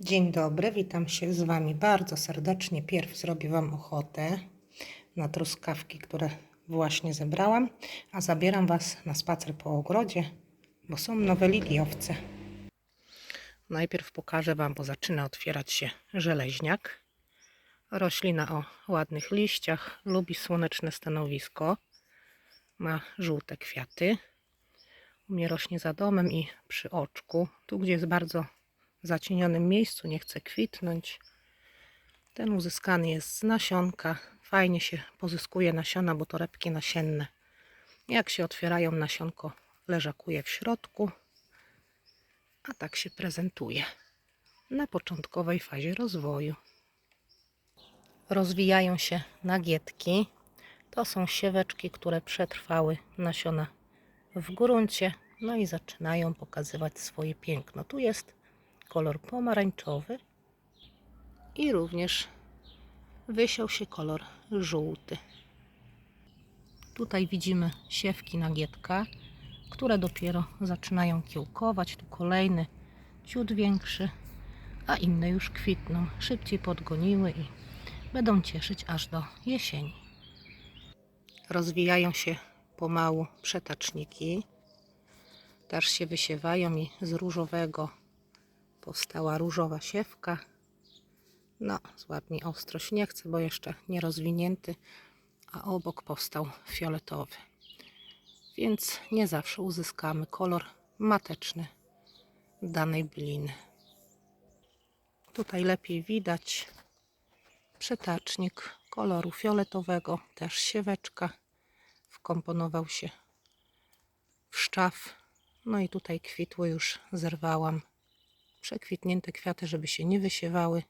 Dzień dobry, witam się z Wami bardzo serdecznie. Pierw zrobię Wam ochotę na truskawki, które właśnie zebrałam, a zabieram Was na spacer po ogrodzie, bo są nowe liliowce. Najpierw pokażę Wam, bo zaczyna otwierać się żeleźniak. Roślina o ładnych liściach, lubi słoneczne stanowisko, ma żółte kwiaty. U mnie rośnie za domem i przy oczku, tu gdzie jest bardzo zacienionym miejscu, nie chce kwitnąć. Ten uzyskany jest z nasionka. Fajnie się pozyskuje nasiona, bo to repki nasienne. Jak się otwierają, nasionko leżakuje w środku, a tak się prezentuje na początkowej fazie rozwoju. Rozwijają się nagietki. To są sieweczki, które przetrwały nasiona w gruncie, no i zaczynają pokazywać swoje piękno. Tu jest kolor pomarańczowy i również wysiał się kolor żółty. Tutaj widzimy siewki nagietka, które dopiero zaczynają kiełkować. Tu kolejny ciut większy, a inne już kwitną. Szybciej podgoniły i będą cieszyć aż do jesieni. Rozwijają się pomału przetaczniki. Też się wysiewają i z różowego powstała różowa siewka. No, zładnie ostrość nie chcę, bo jeszcze nie rozwinięty, a obok powstał fioletowy. Więc nie zawsze uzyskamy kolor mateczny danej bliny. Tutaj lepiej widać przetacznik koloru fioletowego, też sieweczka. Wkomponował się w szczaw. No i tutaj kwitły już zerwałam przekwitnięte kwiaty, żeby się nie wysiewały.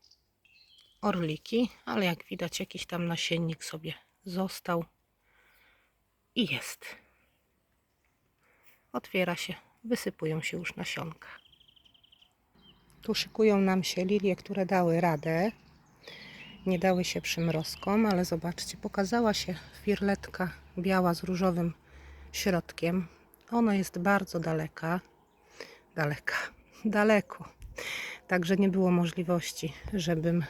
Orliki, ale jak widać jakiś tam nasiennik sobie został i jest. Otwiera się, wysypują się już nasionka. Tu szykują nam się lilie, które dały radę. Nie dały się przymrozkom, ale zobaczcie, pokazała się firletka biała z różowym środkiem. Ona jest bardzo daleka. Daleka, daleko. Także nie było możliwości, żebym,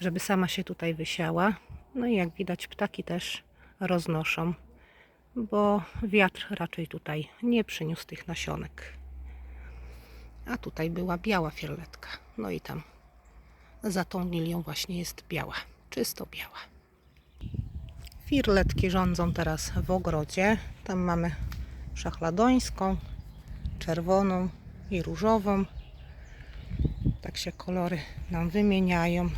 żeby sama się tutaj wysiała. No i jak widać, ptaki też roznoszą, bo wiatr raczej tutaj nie przyniósł tych nasionek. A tutaj była biała firletka. No i tam za tą lilią właśnie jest biała, czysto biała. Firletki rządzą teraz w ogrodzie. Tam mamy szachladońską, czerwoną i różową. Tak się kolory nam wymieniają.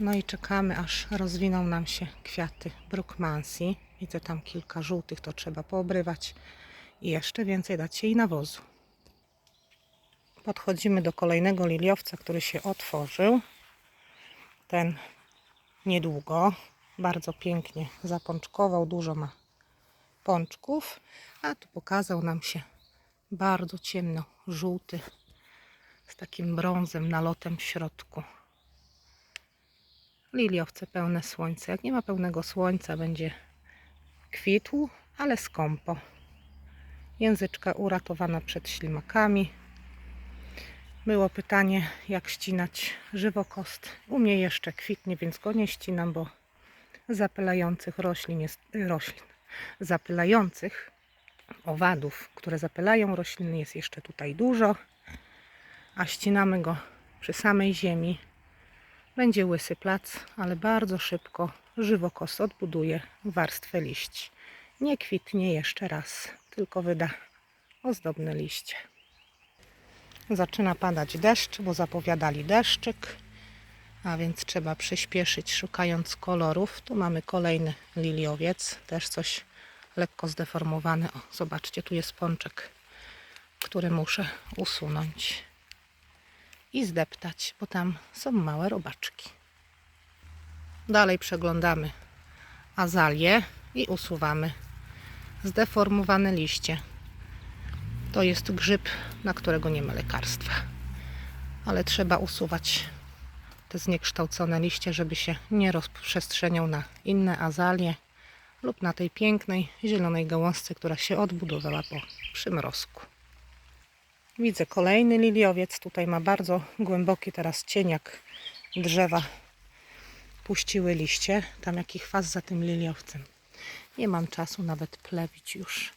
No i czekamy, aż rozwiną nam się kwiaty Brookmansi. Widzę tam kilka żółtych, to trzeba poobrywać i jeszcze więcej dać jej nawozu. Podchodzimy do kolejnego liliowca, który się otworzył. Ten niedługo. Bardzo pięknie zapączkował, dużo ma pączków, a tu pokazał nam się bardzo ciemno żółty z takim brązem nalotem w środku. Liliowce pełne słońca. Jak nie ma pełnego słońca, będzie kwitł, ale skąpo. Języczka uratowana przed ślimakami. Było pytanie, jak ścinać żywokost. U mnie jeszcze kwitnie, więc go nie ścinam, bo zapylających roślin jest roślin. Zapylających owadów, które zapylają rośliny, jest jeszcze tutaj dużo a ścinamy go przy samej ziemi. Będzie łysy plac, ale bardzo szybko żywokos odbuduje warstwę liści. Nie kwitnie jeszcze raz, tylko wyda ozdobne liście. Zaczyna padać deszcz, bo zapowiadali deszczyk, a więc trzeba przyspieszyć szukając kolorów. Tu mamy kolejny liliowiec, też coś lekko zdeformowane. O, zobaczcie, tu jest pączek, który muszę usunąć i zdeptać, bo tam są małe robaczki. Dalej przeglądamy azalię i usuwamy zdeformowane liście. To jest grzyb, na którego nie ma lekarstwa. Ale trzeba usuwać te zniekształcone liście, żeby się nie rozprzestrzeniał na inne azalie lub na tej pięknej zielonej gałązce, która się odbudowała po przymrozku. Widzę kolejny liliowiec. Tutaj ma bardzo głęboki teraz cieniak drzewa. Puściły liście. Tam jaki chwas za tym liliowcem. Nie mam czasu nawet plewić już.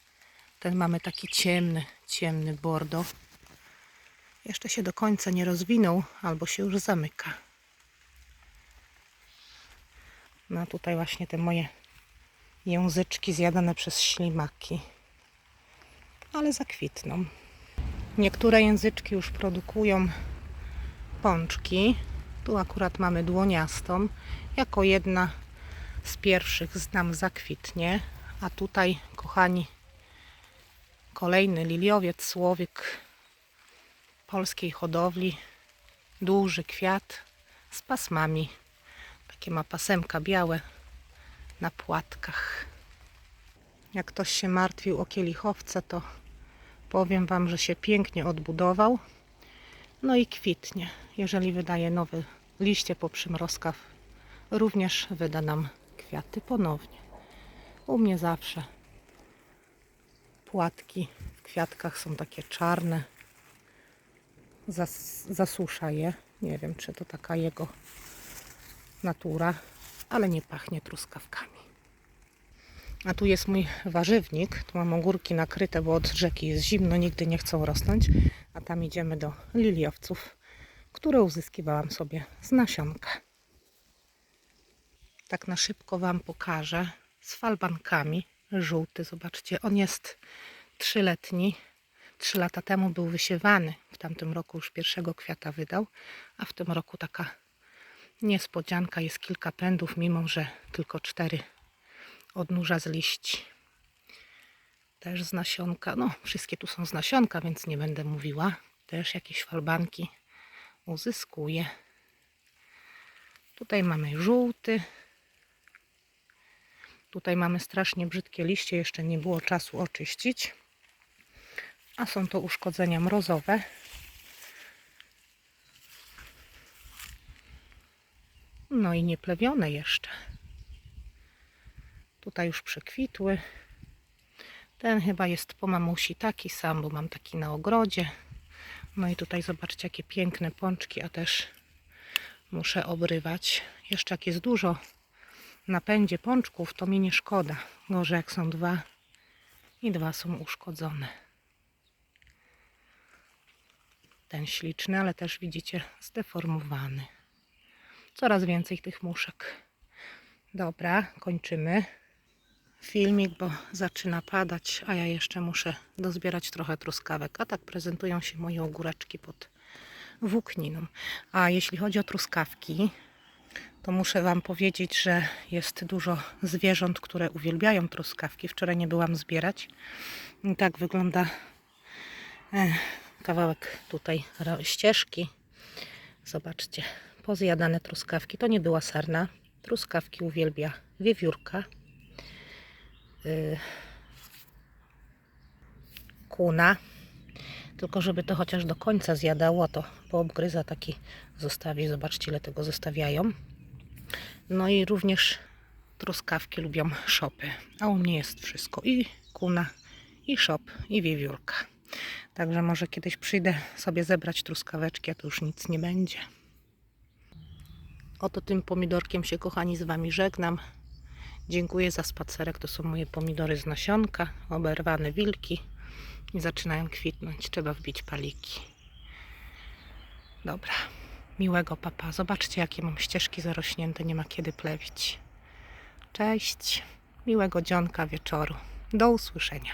Ten mamy taki ciemny, ciemny bordo. Jeszcze się do końca nie rozwinął, albo się już zamyka. No tutaj właśnie te moje języczki zjadane przez ślimaki. Ale zakwitną. Niektóre języczki już produkują pączki. Tu akurat mamy dłoniastą. Jako jedna z pierwszych znam zakwitnie. A tutaj, kochani, kolejny liliowiec, słowik polskiej hodowli. Duży kwiat z pasmami. Takie ma pasemka białe na płatkach. Jak ktoś się martwił o kielichowce, to powiem Wam, że się pięknie odbudował. No i kwitnie. Jeżeli wydaje nowe liście po przymrozkach, również wyda nam kwiaty ponownie. U mnie zawsze płatki w kwiatkach są takie czarne. Zas zasusza je. Nie wiem, czy to taka jego natura, ale nie pachnie truskawkami. A tu jest mój warzywnik. Tu mam ogórki nakryte, bo od rzeki jest zimno, nigdy nie chcą rosnąć. A tam idziemy do liliowców, które uzyskiwałam sobie z nasionka. Tak na szybko Wam pokażę. Z falbankami. Żółty, zobaczcie, on jest trzyletni. Trzy lata temu był wysiewany. W tamtym roku już pierwszego kwiata wydał, a w tym roku taka niespodzianka. Jest kilka pędów, mimo że tylko cztery odnóża z liści. Też z nasionka. No, wszystkie tu są z nasionka, więc nie będę mówiła. Też jakieś falbanki uzyskuję. Tutaj mamy żółty. Tutaj mamy strasznie brzydkie liście, jeszcze nie było czasu oczyścić. A są to uszkodzenia mrozowe. No i nieplewione jeszcze. Tutaj już przekwitły. Ten chyba jest po mamusi taki sam, bo mam taki na ogrodzie. No i tutaj zobaczcie, jakie piękne pączki, a też muszę obrywać. Jeszcze jak jest dużo na pędzie pączków, to mi nie szkoda. Gorzej jak są dwa i dwa są uszkodzone. Ten śliczny, ale też widzicie zdeformowany. Coraz więcej tych muszek. Dobra, kończymy filmik, bo zaczyna padać, a ja jeszcze muszę dozbierać trochę truskawek. A tak prezentują się moje ogóreczki pod włókniną. A jeśli chodzi o truskawki, to muszę Wam powiedzieć, że jest dużo zwierząt, które uwielbiają truskawki. Wczoraj nie byłam zbierać. I tak wygląda e, kawałek tutaj ścieżki. Zobaczcie, pozjadane truskawki. To nie była sarna. Truskawki uwielbia wiewiórka. Y, kuna. Tylko żeby to chociaż do końca zjadało, to poobgryza taki zostawi. Zobaczcie, ile tego zostawiają. No i również truskawki lubią szopy. A u mnie jest wszystko. I kuna, i szop, i wiewiórka. Także może kiedyś przyjdę sobie zebrać truskaweczki, a to już nic nie będzie. Oto tym pomidorkiem się, kochani, z Wami żegnam. Dziękuję za spacerek. To są moje pomidory z nasionka, oberwane wilki i zaczynają kwitnąć. Trzeba wbić paliki. Dobra, miłego papa. Zobaczcie, jakie mam ścieżki zarośnięte. Nie ma kiedy plewić. Cześć, miłego dzionka wieczoru. Do usłyszenia.